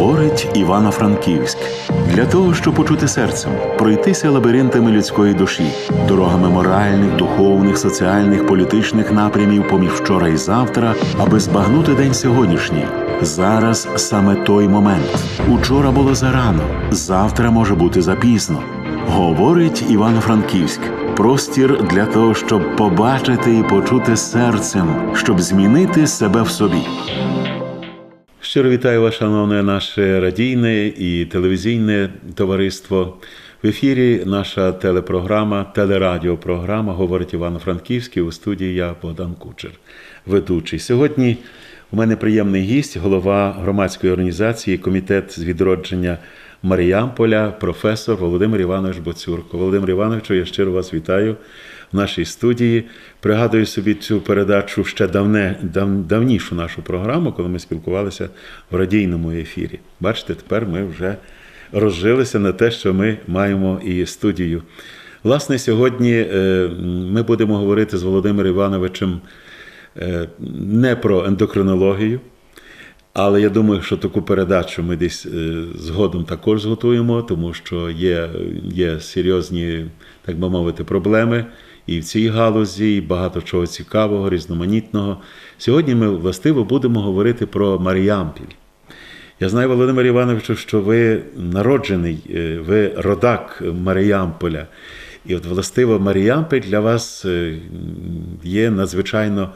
Говорить Івано-Франківськ для того, щоб почути серцем, пройтися лабіринтами людської душі, дорогами моральних, духовних, соціальних, політичних напрямів поміж вчора і завтра, аби збагнути день сьогоднішній. Зараз саме той момент. Учора було зарано, завтра може бути запізно. Говорить Івано-Франківськ. Простір для того, щоб побачити і почути серцем, щоб змінити себе в собі. Щиро вітаю вас, шановне наше радійне і телевізійне товариство. В ефірі наша телепрограма, телерадіопрограма говорить Івано-Франківський у студії я Богдан Кучер, ведучий. Сьогодні у мене приємний гість, голова громадської організації Комітет з відродження Маріамполя, професор Володимир Іванович Боцюрко. Володимир Івановичу, я щиро вас вітаю в нашій студії. Пригадую собі цю передачу ще давне, дав, давнішу нашу програму, коли ми спілкувалися в радійному ефірі. Бачите, тепер ми вже розжилися на те, що ми маємо і студію. Власне, сьогодні е, ми будемо говорити з Володимиром Івановичем е, не про ендокринологію. Але я думаю, що таку передачу ми десь е, згодом також зготуємо, тому що є є серйозні, так би мовити, проблеми і в цій галузі, і багато чого цікавого, різноманітного. Сьогодні ми властиво будемо говорити про Маріампіль. Я знаю, Володимир Івановичу, що ви народжений, е, ви родак Маріамполя. І от властиво Маріампіль для вас е, є надзвичайно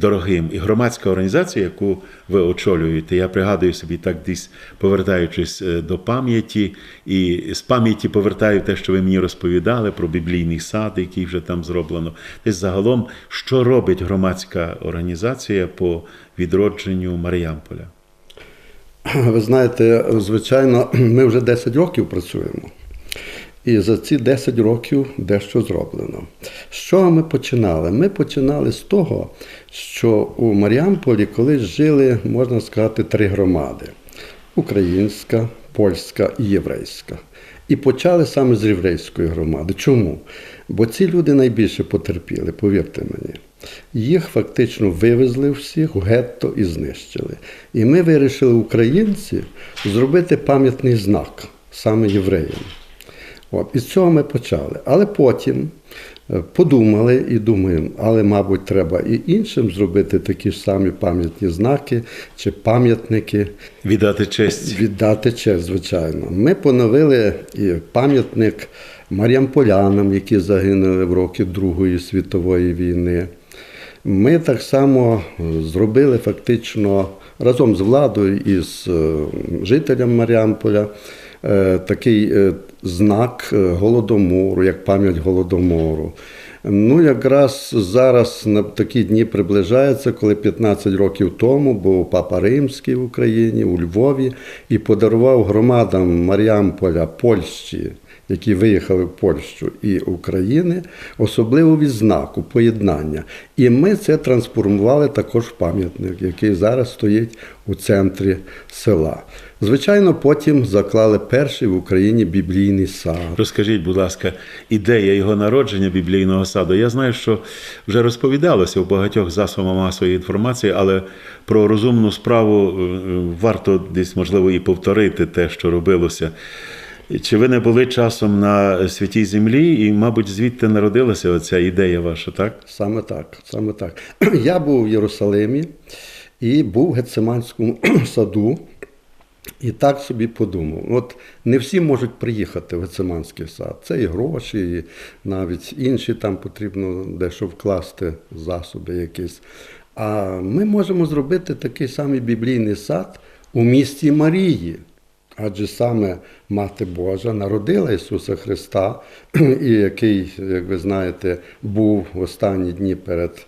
дорогим. І громадська організація, яку ви очолюєте, я пригадую собі так десь повертаючись до пам'яті, і з пам'яті повертаю те, що ви мені розповідали про біблійний сад, який вже там зроблено. Десь загалом, що робить громадська організація по відродженню Маріамполя? Ви знаєте, звичайно, ми вже 10 років працюємо. І за ці 10 років дещо зроблено. З чого ми починали? Ми починали з того, що у Маріамполі колись жили, можна сказати, три громади: українська, польська і єврейська. І почали саме з єврейської громади. Чому? Бо ці люди найбільше потерпіли, повірте мені. Їх фактично вивезли всіх у гетто і знищили. І ми вирішили, українці, зробити пам'ятний знак саме євреям. От, І з цього ми почали. Але потім подумали і думаємо, але, мабуть, треба і іншим зробити такі ж самі пам'ятні знаки чи пам'ятники. Віддати честь. Віддати честь, звичайно. Ми поновили і пам'ятник мар'ямполянам, які загинули в роки Другої світової війни. Ми так само зробили фактично разом з владою і з жителям Маріамполя такий знак голодомору, як пам'ять голодомору. Ну, якраз зараз на такі дні приближається, коли 15 років тому був Папа Римський в Україні, у Львові, і подарував громадам Маріамполя, Польщі, які виїхали в Польщу і України, особливу відзнаку, поєднання. І ми це трансформували також в пам'ятник, який зараз стоїть у центрі села. Звичайно, потім заклали перший в Україні біблійний сад. Розкажіть, будь ласка, ідея його народження біблійного саду. Я знаю, що вже розповідалося в багатьох засобах масової інформації, але про розумну справу варто десь можливо і повторити те, що робилося. Чи ви не були часом на святій землі, і, мабуть, звідти народилася оця ідея ваша, так? Саме так. Саме так. Я був в Єрусалимі і був в Гециманському саду. І так собі подумав. От не всі можуть приїхати в Гециманський сад. Це і гроші, і навіть інші там потрібно дещо вкласти, засоби якісь. А ми можемо зробити такий самий біблійний сад у місті Марії. Адже саме Мати Божа народила Ісуса Христа, і який, як ви знаєте, був в останні дні перед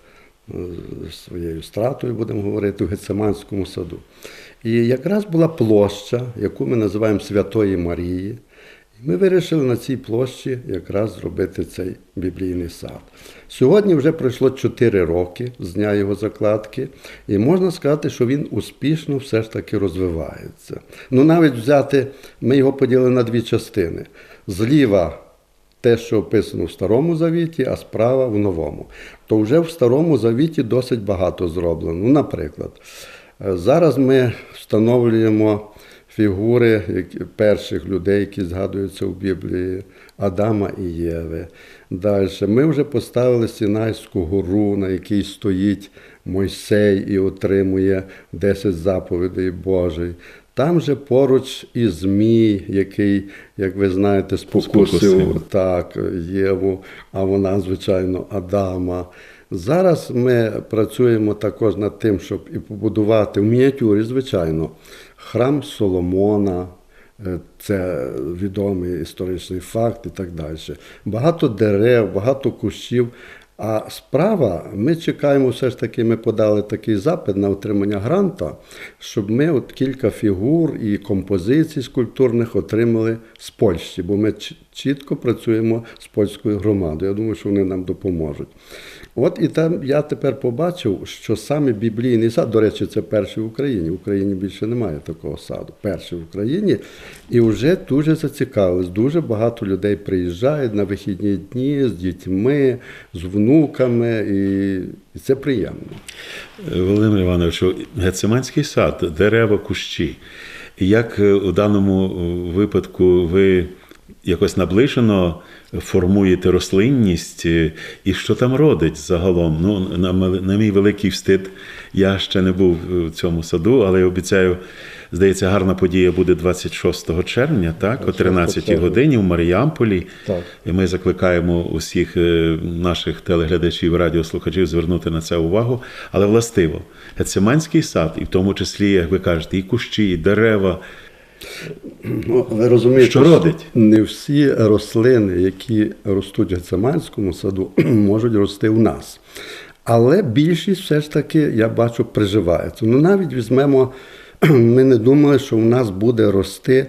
своєю стратою, будемо говорити, в Гециманському саду. І якраз була площа, яку ми називаємо Святої Марії. Ми вирішили на цій площі якраз зробити цей біблійний сад. Сьогодні вже пройшло 4 роки з дня його закладки, і можна сказати, що він успішно все ж таки розвивається. Ну, навіть взяти, ми його поділили на дві частини. Зліва те, що описано в Старому Завіті, а справа в новому. То вже в Старому Завіті досить багато зроблено. Ну, Наприклад, зараз ми встановлюємо фігури перших людей, які згадуються у Біблії, Адама і Єви. Далі ми вже поставили Сінайську гору, на якій стоїть Мойсей і отримує 10 заповідей Божий. Там же поруч і Змій, який, як ви знаєте, спокусив так, Єву, а вона, звичайно, Адама. Зараз ми працюємо також над тим, щоб і побудувати в мініатюрі, звичайно, храм Соломона. е, Це відомий історичний факт і так далі. Багато дерев, багато кущів. А справа, ми чекаємо, все ж таки, ми подали такий запит на отримання гранта, щоб ми от кілька фігур і композицій скульптурних отримали з Польщі, бо ми чітко працюємо з польською громадою. Я думаю, що вони нам допоможуть. От і там я тепер побачив, що саме біблійний сад, до речі, це перший в Україні. В Україні більше немає такого саду. Перший в Україні. І вже дуже зацікавились. Дуже багато людей приїжджають на вихідні дні з дітьми, з внуками, і, і це приємно. Володимир Іванович, Гециманський сад, дерева, кущі. Як е, у даному е, випадку ви якось наближено формуєте рослинність, е, і що там родить загалом? Ну, на, на мій великий встид, я ще не був в цьому саду, але я обіцяю, здається, гарна подія буде 26 червня, так, о 13 червня. годині в Маріамполі. Так. І ми закликаємо усіх е, наших телеглядачів, радіослухачів звернути на це увагу. Але властиво, Гециманський сад, і в тому числі, як ви кажете, і кущі, і дерева. Ну, ви розумієте, Що родить? не всі рослини, які ростуть в Гециманському саду, можуть рости у нас. Але більшість все ж таки, я бачу, приживається. Ну навіть візьмемо, ми не думали, що у нас буде рости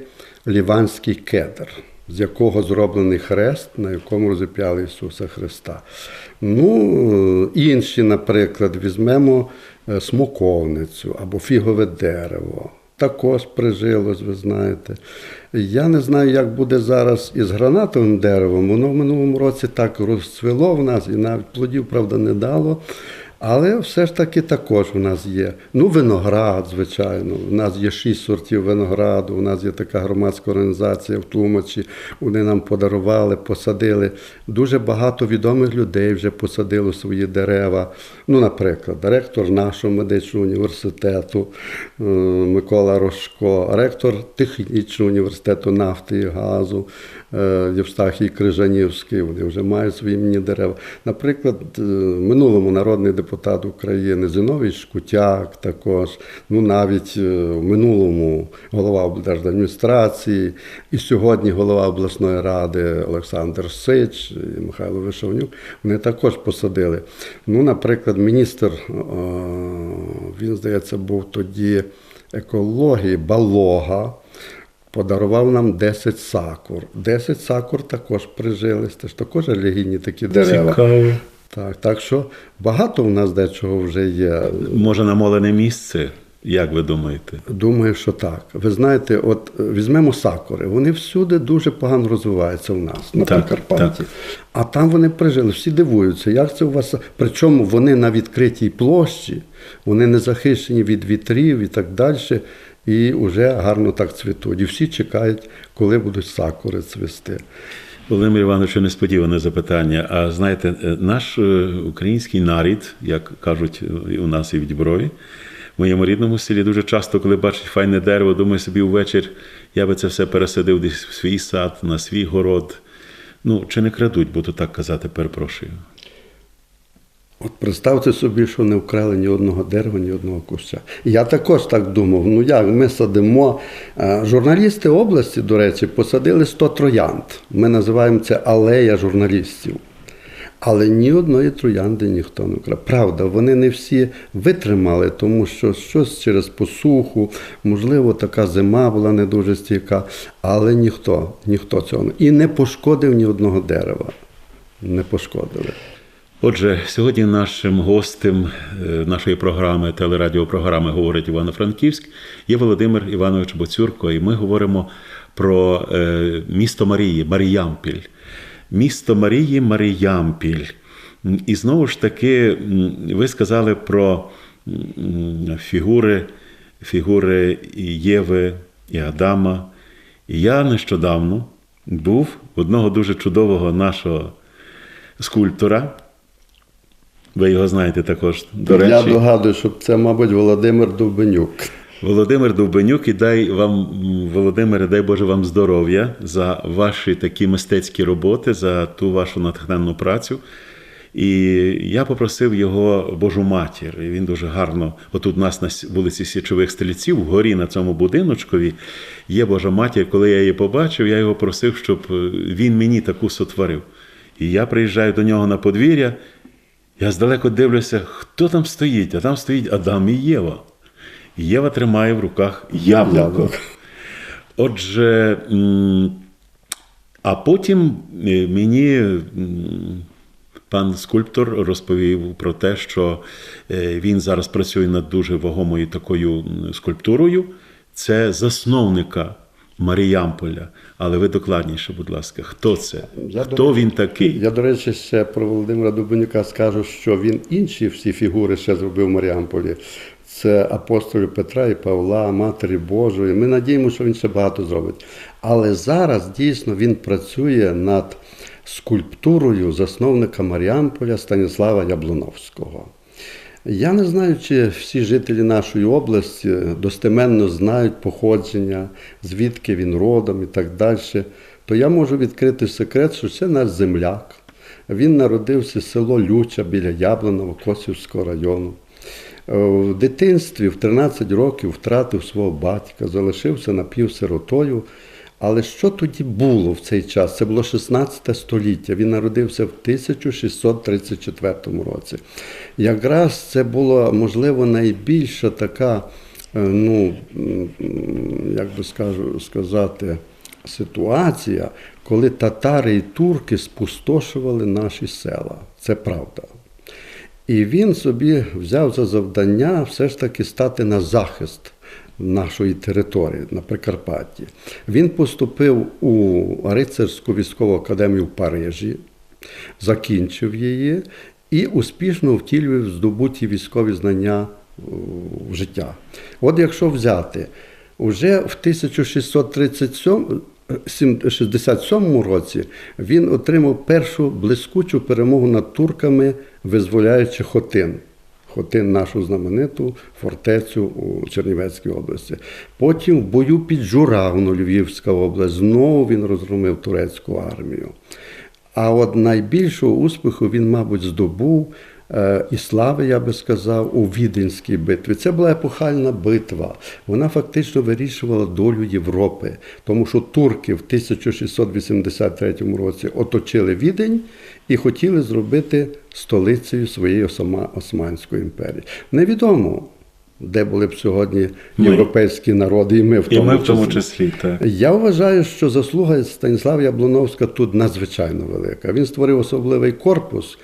ліванський кедр, з якого зроблений хрест, на якому розіп'яли Ісуса Христа. Ну, інші, наприклад, візьмемо е, смоковницю або фігове дерево також прижилось, ви знаєте. Я не знаю, як буде зараз із гранатовим деревом. Воно в минулому році так розцвіло в нас і навіть плодів, правда, не дало. Але все ж таки також у нас є. Ну, виноград, звичайно. У нас є шість сортів винограду. У нас є така громадська організація в Тлумачі. Вони нам подарували, посадили. Дуже багато відомих людей вже посадило свої дерева. Ну, наприклад, ректор нашого медичного університету е, Микола Рожко, ректор технічного університету нафти і газу Євстахій Крижанівський. Вони вже мають свої міні дерева. Наприклад, е, минулому народний депутат України Зіновій Шкутяк також, ну навіть е, в минулому голова облдержадміністрації, і сьогодні голова обласної ради Олександр Сич і Михайло Вишовнюк, вони також посадили. Ну, наприклад, міністр, е, він, здається, був тоді екології Балога. Подарував нам 10 сакур. 10 сакур також прижились, це ж також релігійні такі дерева. Цікаво. Так, так що багато у нас дечого вже є. Може, намолене місце, як ви думаєте? Думаю, що так. Ви знаєте, от е, візьмемо сакури, вони всюди дуже погано розвиваються у нас на Прикарпатті. А там вони прижили, всі дивуються, як це у вас. Причому вони на відкритій площі, вони не захищені від вітрів і так далі. І вже гарно так цвітуть. І всі чекають, коли будуть сакури цвісти. Володимир Іванович, несподіване запитання. А знаєте, е, наш е, український нарід, як кажуть е, у нас і в Діброві, в моєму рідному селі дуже часто, коли бачить файне дерево, думаю собі увечір, я би це все пересадив десь в свій сад, на свій город. Ну, чи не крадуть, буду так казати, перепрошую. От представте собі, що не вкрали ні одного дерева, ні одного куща. Я також так думав. Ну як ми садимо. Е, Журналісти області, до речі, посадили 100 троянд. Ми називаємо це алея журналістів. Але ні одної троянди ніхто не вкрав. Правда, вони не всі витримали, тому що щось через посуху, можливо, така зима була не дуже стійка, але ніхто, ніхто цього не і не пошкодив ні одного дерева. Не пошкодили. Отже, сьогодні нашим гостем е, нашої програми, телерадіопрограми Говорить Івано-Франківськ є Володимир Іванович Боцюрко, і ми говоримо про е, місто Марії, Маріямпіль. Місто Марії, Маріямпіль. І знову ж таки, ви сказали про фігури, фігури Єви, і Адама. І я нещодавно був одного дуже чудового нашого скульптора. Ви його знаєте також. До речі, Я догадую, що це, мабуть, Володимир Довбенюк. Володимир Довбенюк, і дай вам, Володимире, дай Боже вам здоров'я за ваші такі мистецькі роботи, за ту вашу натхненну працю. І я попросив його Божу матір. І він дуже гарно. Отут у нас на вулиці Січових Стрільців, вгорі на цьому будиночкові є Божа матір. Коли я її побачив, я його просив, щоб е, він мені таку сотворив. І я приїжджаю до нього на подвір'я. Я здалеку дивлюся, хто там стоїть, а там стоїть Адам і Єва. І Єва тримає в руках яблуко. Яблуко. Отже, а потім е, мені пан скульптор розповів про те, що е, він зараз працює над дуже вагомою такою скульптурою. Це засновника Маріямполя. Але ви докладніше, будь ласка, хто це? Я, до Хто він такий? Я, до речі, ще про Володимира Дубенюка скажу, що він інші всі фігури ще зробив в Маріамполі. Це апостолів Петра і Павла, Матері Божої. Ми надіємося, що він ще багато зробить. Але зараз дійсно він працює над скульптурою засновника Маріамполя Станіслава Яблоновського. Я не знаю, чи всі жителі нашої області достеменно знають походження, звідки він родом і так далі. То я можу відкрити секрет, що це наш земляк. Він народився в село Люча біля Яблонова Косівського району. Е, В дитинстві в 13 років втратив свого батька, залишився напівсиротою. Але що тоді було в цей час? Це було 16 століття. Він народився в 1634 році. Якраз це була, можливо, найбільша така, е, ну, як би скажу, сказати, ситуація, коли татари і турки спустошували наші села. Це правда. І він собі взяв за завдання все ж таки стати на захист нашої території на Прикарпатті. Він поступив у рицарську військову академію в Парижі, закінчив її і успішно втілював здобуті військові знання в життя. От якщо взяти, уже в 1637 67 році він отримав першу блискучу перемогу над турками, визволяючи Хотин. Хотин нашу знамениту фортецю у Чернівецькій області. Потім в бою під Журавно, Львівська область, знову він розгромив турецьку армію. А от найбільшого успіху він, мабуть, здобув і слави, я би сказав, у Віденській битві. Це була епохальна битва. Вона фактично вирішувала долю Європи, тому що турки в 1683 році оточили Відень і хотіли зробити столицею своєї Осма- Османської імперії. Невідомо, де були б сьогодні Ми. європейські народи, і ми в І тому ми в тому числі. числі, так. Я вважаю, що заслуга Станіслава Яблоновська тут надзвичайно велика. Він створив особливий корпус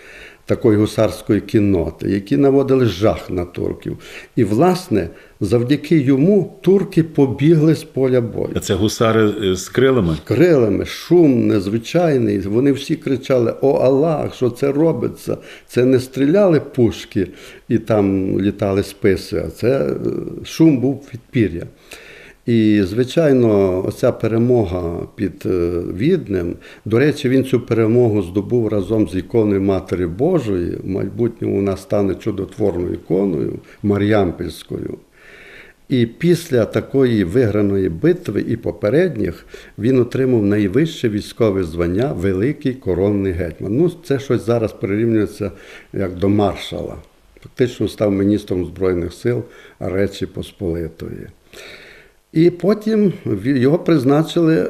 такої гусарської кінноти, які наводили жах на турків. І, власне, завдяки йому турки побігли з поля бою. А це гусари е, з крилами. Крилами, шум незвичайний. Вони всі кричали: О Аллах, що це робиться? Це не стріляли пушки і там літали списи, а це е, шум був підпір'я. І, звичайно, оця перемога під е, Віднем, до речі, він цю перемогу здобув разом з іконою Матері Божої. В майбутньому вона стане чудотворною іконою Мар'ямпільською. І після такої виграної битви і попередніх він отримав найвище військове звання Великий коронний гетьман. Ну, це щось зараз прирівнюється як до маршала. Фактично став міністром Збройних сил Речі Посполитої. І потім його призначили е,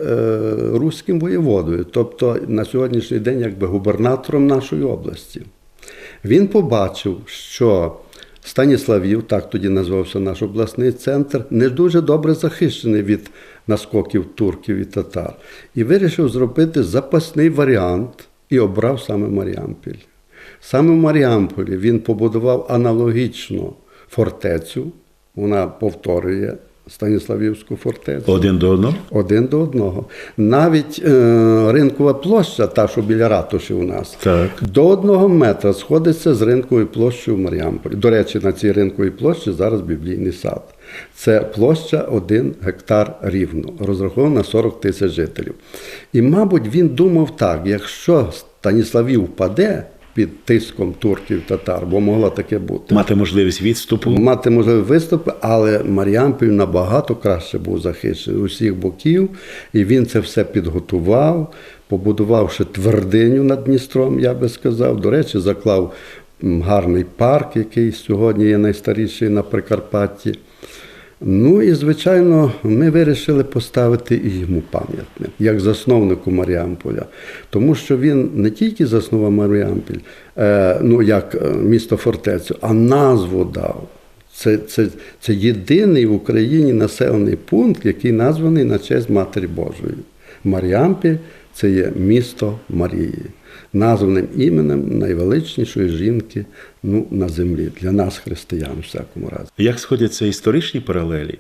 руським воєводою, тобто на сьогоднішній день якби губернатором нашої області. Він побачив, що Станіславів, так тоді назвався наш обласний центр, не дуже добре захищений від наскоків турків і татар. І вирішив зробити запасний варіант і обрав саме Маріампіль. Саме в Маріамполі він побудував аналогічну фортецю, вона повторює Станіславівську фортецю. Один до одного. Один до одного. Навіть е, ринкова площа, та, що біля ратуші у нас, Так. до одного метра сходиться з ринковою площею в Маріамполі. До речі, на цій ринковій площі зараз біблійний сад. Це площа 1 гектар рівно, розрахована на 40 тисяч жителів. І, мабуть, він думав так: якщо Станіславів впаде під тиском турків татар, бо могло таке бути. Мати можливість відступу. Мати можливість виступи, але Маріамполь набагато краще був захищений з усіх боків, і він це все підготував, побудувавши твердиню над Дністром, я би сказав. До речі, заклав гарний парк, який сьогодні є найстаріший на Прикарпатті. Ну і, звичайно, ми вирішили поставити і йому пам'ятник, як засновнику Маріамполя. Тому що він не тільки заснував Маріамполь, е, ну як е, місто фортецю, а назву дав. Це, це, це єдиний в Україні населений пункт, який названий на честь Матері Божої. Маріамполь це є місто Марії, названим іменем найвеличнішої жінки ну, на землі для нас, християн, у всякому разі. Як сходяться історичні паралелі,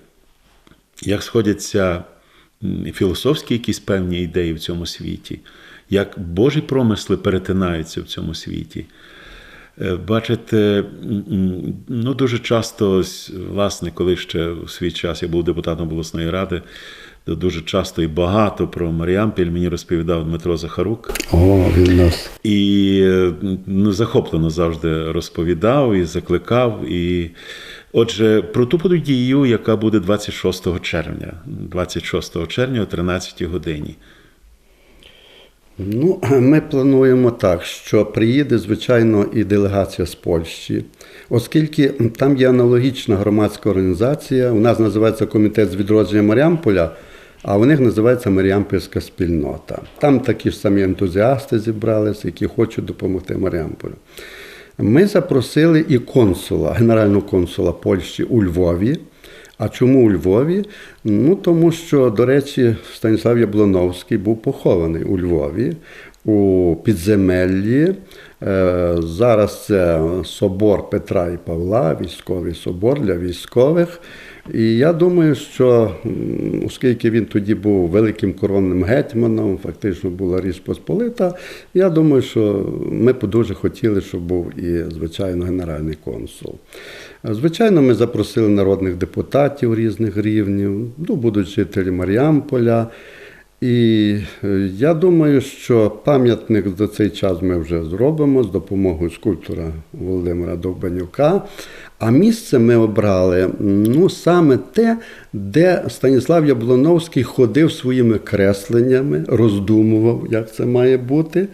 як сходяться філософські якісь певні ідеї в цьому світі, як Божі промисли перетинаються в цьому світі. Е, Бачите, ну дуже часто, власне, коли ще у свій час я був депутатом обласної ради, то дуже часто і багато про Маріампіль мені розповідав Дмитро Захарук. О, він нас. І ну, захоплено завжди розповідав і закликав. І отже, про ту подію, яка буде 26 червня, 26 червня о 13 годині. Ну, ми плануємо так, що приїде, звичайно, і делегація з Польщі, оскільки там є аналогічна громадська організація. У нас називається Комітет з відродження Маріамполя, а у них називається Маріампольська спільнота. Там такі ж самі ентузіасти зібралися, які хочуть допомогти Маріамполю. Ми запросили і консула, генерального консула Польщі у Львові. А чому у Львові? Ну тому що, до речі, Станіслав Яблоновський був похований у Львові у підземеллі. Е, Зараз це собор Петра і Павла, військовий собор для військових. І я думаю, що оскільки він тоді був великим коронним гетьманом, фактично була Річ Посполита, я думаю, що ми дуже хотіли, щоб був і, звичайно, генеральний консул. Звичайно, ми запросили народних депутатів різних рівнів, ну, будуть жителі Маріамполя. І е, я думаю, що пам'ятник за цей час ми вже зробимо з допомогою скульптора Володимира Довбанюка. А місце ми обрали ну, саме те, де Станіслав Яблоновський ходив своїми кресленнями, роздумував, як це має бути.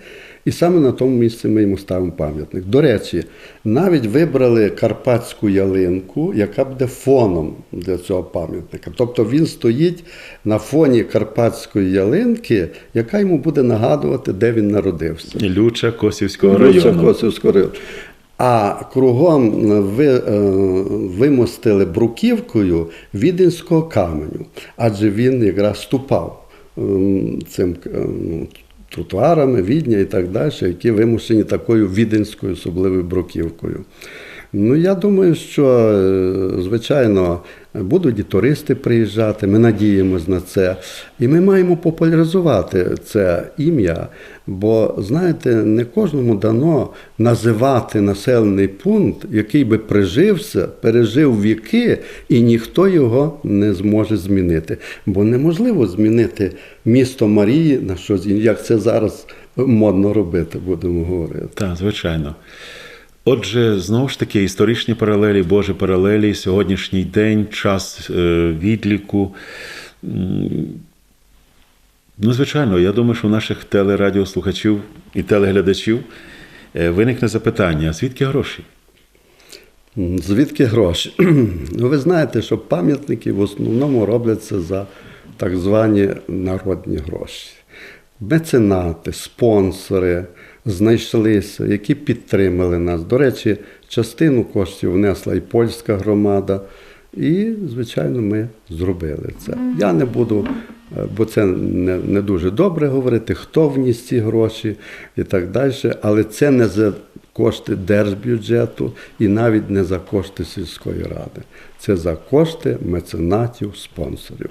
І саме на тому місці ми йому ставимо пам'ятник. До речі, навіть вибрали карпатську ялинку, яка буде фоном для цього пам'ятника. Тобто він стоїть на фоні карпатської ялинки, яка йому буде нагадувати, де він народився. Люча Косівського Району. району. Косівського району. А кругом ви, е, вимостили бруківкою віденського каменю, адже він якраз ступав ем, цим е, ну, тротуарами, відня і так далі, які вимушені такою віденською особливою бруківкою. Ну, я думаю, що, е, звичайно, будуть і туристи приїжджати, ми надіємось на це. І ми маємо популяризувати це ім'я, бо, знаєте, не кожному дано називати населений пункт, який би прижився, пережив віки, і ніхто його не зможе змінити. Бо неможливо змінити місто Марії на щось, як це зараз модно робити, будемо говорити. Так, звичайно. Отже, знову ж таки, історичні паралелі, Божі паралелі, сьогоднішній день, час е, відліку. Ну, звичайно, я думаю, що у наших телерадіослухачів і телеглядачів е, виникне запитання: звідки гроші? Звідки гроші? Ну, ви знаєте, що пам'ятники в основному робляться за так звані народні гроші. Меценати, спонсори знайшлися, які підтримали нас. До речі, частину коштів внесла і польська громада. І, звичайно, ми зробили це. Я не буду, е, бо це не, не дуже добре говорити, хто вніс ці гроші і так далі. Але це не за кошти держбюджету і навіть не за кошти сільської ради. Це за кошти меценатів, спонсорів.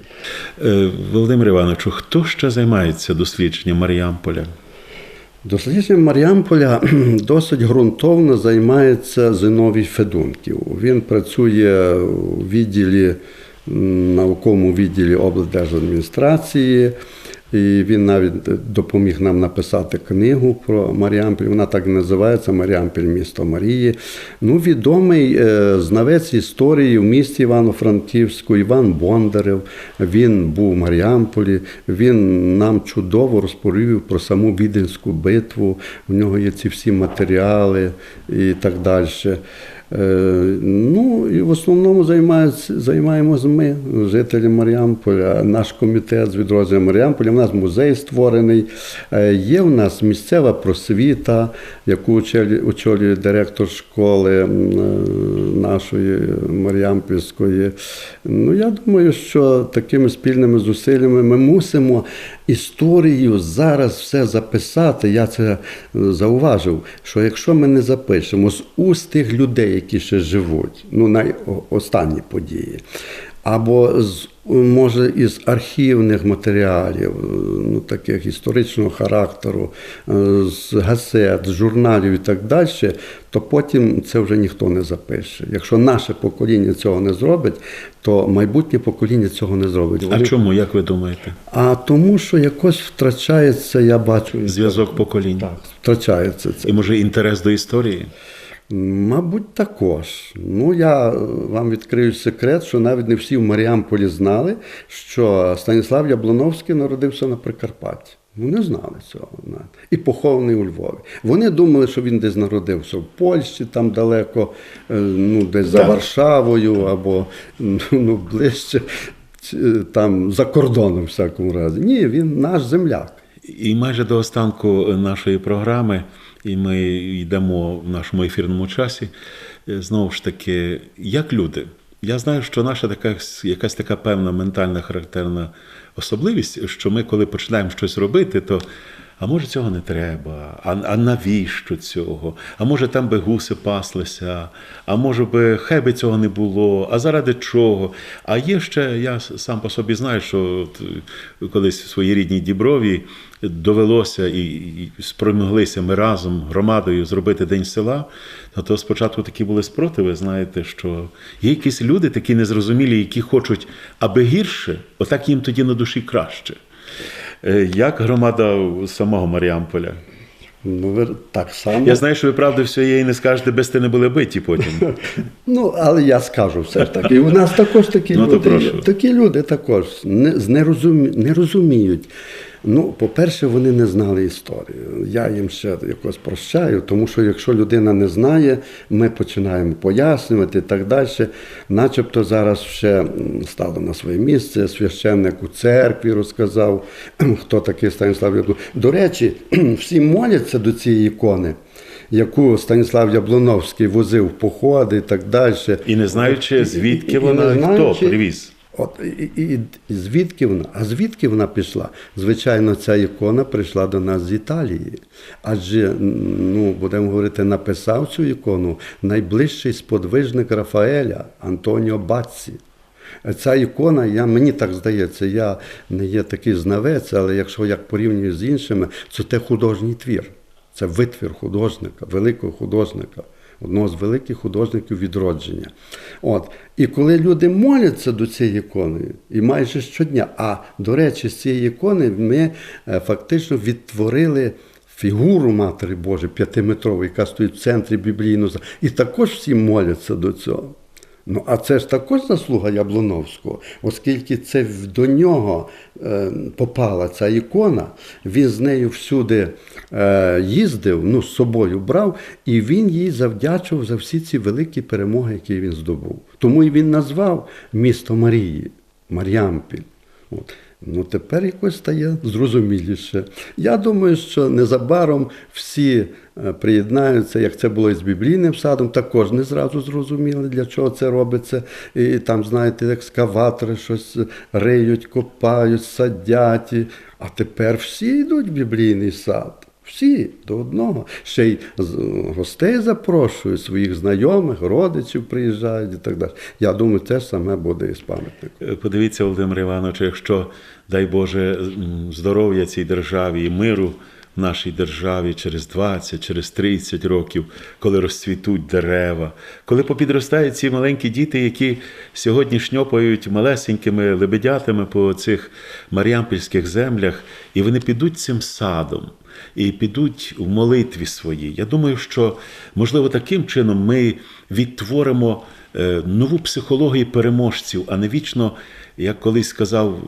Е, Володимир Івановичу, хто ще займається дослідженням Маріамполя? Дослідженням Маріамполя досить ґрунтовно займається Зиновій Федунків. Він працює у відділі, науковому відділі облдержадміністрації. І він навіть допоміг нам написати книгу про Маріамполь. Вона так і називається Маріамполь місто Марії. Ну, відомий е, знавець історії в місті Івано-Франківську Іван Бондарев. Він був в Маріамполі. Він нам чудово розповів про саму Віденську битву. У нього є ці всі матеріали і так далі. Е, Ну і в основному займаємося ми, жителі Маріамполя, наш комітет з відродження Маріамполя. У нас музей створений. Е, Є у нас місцева просвіта, яку очолює, директор школи е, нашої Маріампільської. Ну я думаю, що такими спільними зусиллями ми мусимо історію зараз все записати. Я це зауважив, що якщо ми не запишемо з уст тих людей, які ще живуть, ну най останні події, або з може із архівних матеріалів, ну таких історичного характеру, е, з газет, з журналів і так далі, то потім це вже ніхто не запише. Якщо наше покоління цього не зробить, то майбутнє покоління цього не зробить. А чому, як ви думаєте? а тому, що якось втрачається, я бачу, Зв'язок поколінь. так, втрачається це. І може інтерес до історії? Мабуть, також. Ну, я е, вам відкрию секрет, що навіть не всі в Маріамполі знали, що Станіслав Яблоновський народився на Прикарпатті. Ну, не знали цього. І похований у Львові. Вони думали, що він десь народився в Польщі, там далеко, е, ну, десь за Варшавою або ну, ближче, е, там за кордоном, в всякому разі. Ні, він наш земляк. І майже до останку нашої програми, і ми йдемо в нашому ефірному часі. е, Знову ж таки, як люди. Я знаю, що наша така якась така певна ментальна характерна особливість, що ми, коли починаємо щось робити, то а може цього не треба, а, а навіщо цього? А може там би гуси паслися, а може би хай би цього не було, а заради чого? А є ще, я сам по собі знаю, що колись в своїй рідній Діброві довелося і, спромоглися ми разом громадою зробити день села. То спочатку такі були спротиви, знаєте, що є якісь люди такі незрозумілі, які хочуть аби гірше, отак їм тоді на душі краще. Е, Як громада самого Маріамполя? Ну, ви так само. Я знаю, що ви правди всієї не скажете, без ти не були биті потім. Ну, але я скажу все ж таки. У нас також такі Ну, люди. Такі люди також не розуміють. Ну, по-перше, вони не знали історію. Я їм ще якось прощаю, тому що якщо людина не знає, ми починаємо пояснювати і так далі. Начебто зараз ще стало на своє місце. Священник у церкві розказав, хто такий Станіслав Яблу. До речі, всі моляться до цієї ікони. Яку Станіслав Яблоновський возив в походи і так далі. І не знаючи, звідки І- і вона, не і хто привіз. От і, і, звідки вона? А звідки вона пішла? Звичайно, ця ікона прийшла до нас з Італії. Адже, ну, будемо говорити, написав цю ікону найближчий сподвижник Рафаеля Антоніо Бацці. Ця ікона, я, мені так здається, я не є такий знавець, але якщо як порівнюю з іншими, це те художній твір. Це витвір художника, великого художника, одного з великих художників відродження. От. І коли люди моляться до цієї ікони, і майже щодня, а до речі, з цієї ікони ми е, фактично відтворили фігуру Матері Божої п'ятиметрову, яка стоїть в центрі біблійного. І також всі моляться до цього. Ну, а це ж також заслуга Яблоновського, оскільки це до нього е, попала ця ікона, він з нею всюди е, їздив, ну, з собою брав, і він їй завдячував за всі ці великі перемоги, які він здобув. Тому і він назвав місто Марії, Мар'ямпіль. Ну, тепер якось стає зрозуміліше. Я думаю, що незабаром всі е, приєднаються, як це було і з біблійним садом, також не зразу зрозуміли, для чого це робиться. І там, знаєте, екскаватори щось риють, копають, садять. А тепер всі йдуть в біблійний сад. Всі до одного. Ще й з- гостей запрошують, своїх знайомих, родичів приїжджають і так далі. Я думаю, те ж саме буде і з пам'ятником. Е, Подивіться, Володимир Іванович, якщо, дай Боже, здоров'я цій державі і миру нашій державі через 20, через 30 років, коли розцвітуть дерева, коли попідростають ці маленькі діти, які сьогодні шньопають малесенькими лебедятами по цих маріампільських землях, і вони підуть цим садом і підуть в молитві своїй. Я думаю, що можливо таким чином ми відтворимо е, нову психологію переможців, а не вічно, як колись сказав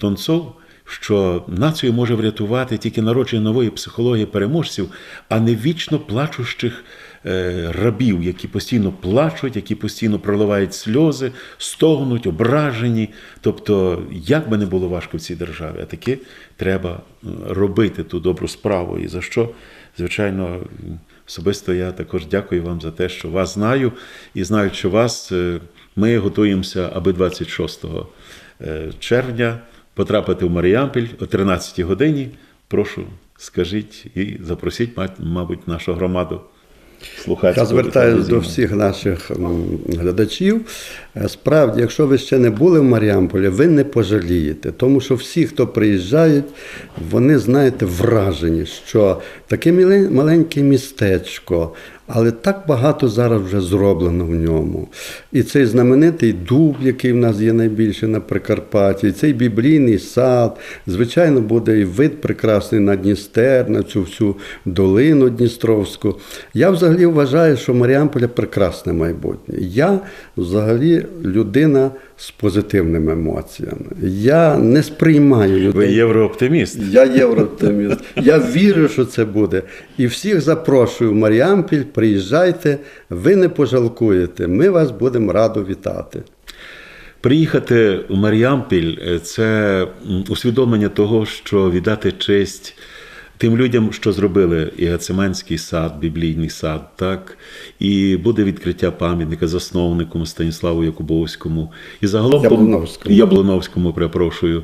Донцов. Що націю може врятувати тільки народження нової психології переможців, а не вічно плачущих е, рабів, які постійно плачуть, які постійно проливають сльози, стогнуть, ображені. Тобто, як би не було важко в цій державі, а таки треба робити ту добру справу. І за що, звичайно, особисто я також дякую вам за те, що вас знаю, і знаю, що вас е, ми готуємося, аби 26 е, червня потрапити в Маріампіль о 13 годині. Прошу, скажіть і запросіть, мабуть, нашу громаду. Слухати. Я звертаюся до всіх наших глядачів. Е, Справді, якщо ви ще не були в Маріамполі, ви не пожалієте, тому що всі, хто приїжджають, вони, знаєте, вражені, що таке маленьке містечко, але так багато зараз вже зроблено в ньому. І цей знаменитий дуб, який в нас є найбільше на Прикарпатті, цей біблійний сад, звичайно, буде і вид прекрасний на Дністер, на цю всю долину Дністровську. Я взагалі вважаю, що Маріамполя прекрасне майбутнє. Я взагалі людина з позитивними емоціями. Я не сприймаю людей. Ви єврооптиміст. Я єврооптиміст. Я вірю, що це буде. І всіх запрошую в Маріампіль, приїжджайте, ви не пожалкуєте. Ми вас будемо радо вітати. Приїхати в Маріампіль е, це усвідомлення того, що віддати честь тим людям, що зробили і Гециманський сад, біблійний сад, так і буде відкриття пам'ятника засновнику Станіславу Якубовському, і загалом Яблоновському. Яблоновському, перепрошую,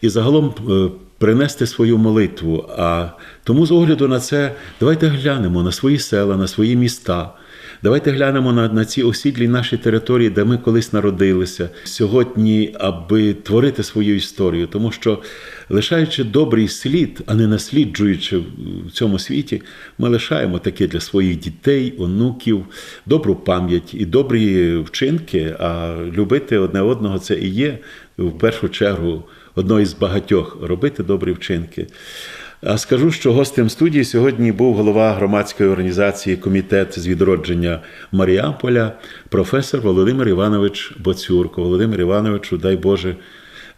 і загалом е, принести свою молитву. А тому з огляду на це давайте глянемо на свої села, на свої міста. Давайте глянемо на, на ці осідлі наші території, де ми колись народилися сьогодні, аби творити свою історію, тому що лишаючи добрий слід, а не насліджуючи в цьому світі, ми лишаємо таке для своїх дітей, онуків, добру пам'ять і добрі вчинки. А любити одне одного це і є в першу чергу одною з багатьох робити добрі вчинки. А скажу, що гостем студії сьогодні був голова громадської організації Комітет з відродження Маріамполя, професор Володимир Іванович Боцюрко. Володимир Івановичу, дай Боже,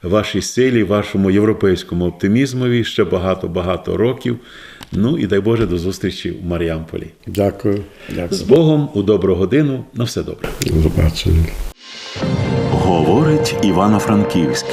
вашій силі, вашому європейському оптимізмові ще багато-багато років. Ну і дай Боже до зустрічі в Маріамполі. Дякую. З Богом у добру годину. На все добре. До побачення. Говорить Івано-Франківськ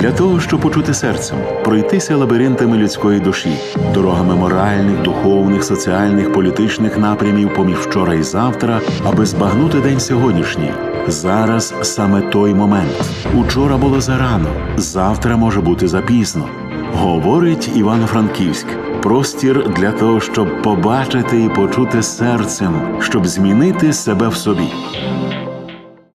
для того, щоб почути серцем, пройтися лабіринтами людської душі, дорогами моральних, духовних, соціальних, політичних напрямів поміж вчора і завтра, аби збагнути день сьогоднішній. Зараз саме той момент. Учора було зарано, завтра може бути запізно. Говорить Івано-Франківськ. Простір для того, щоб побачити і почути серцем, щоб змінити себе в собі.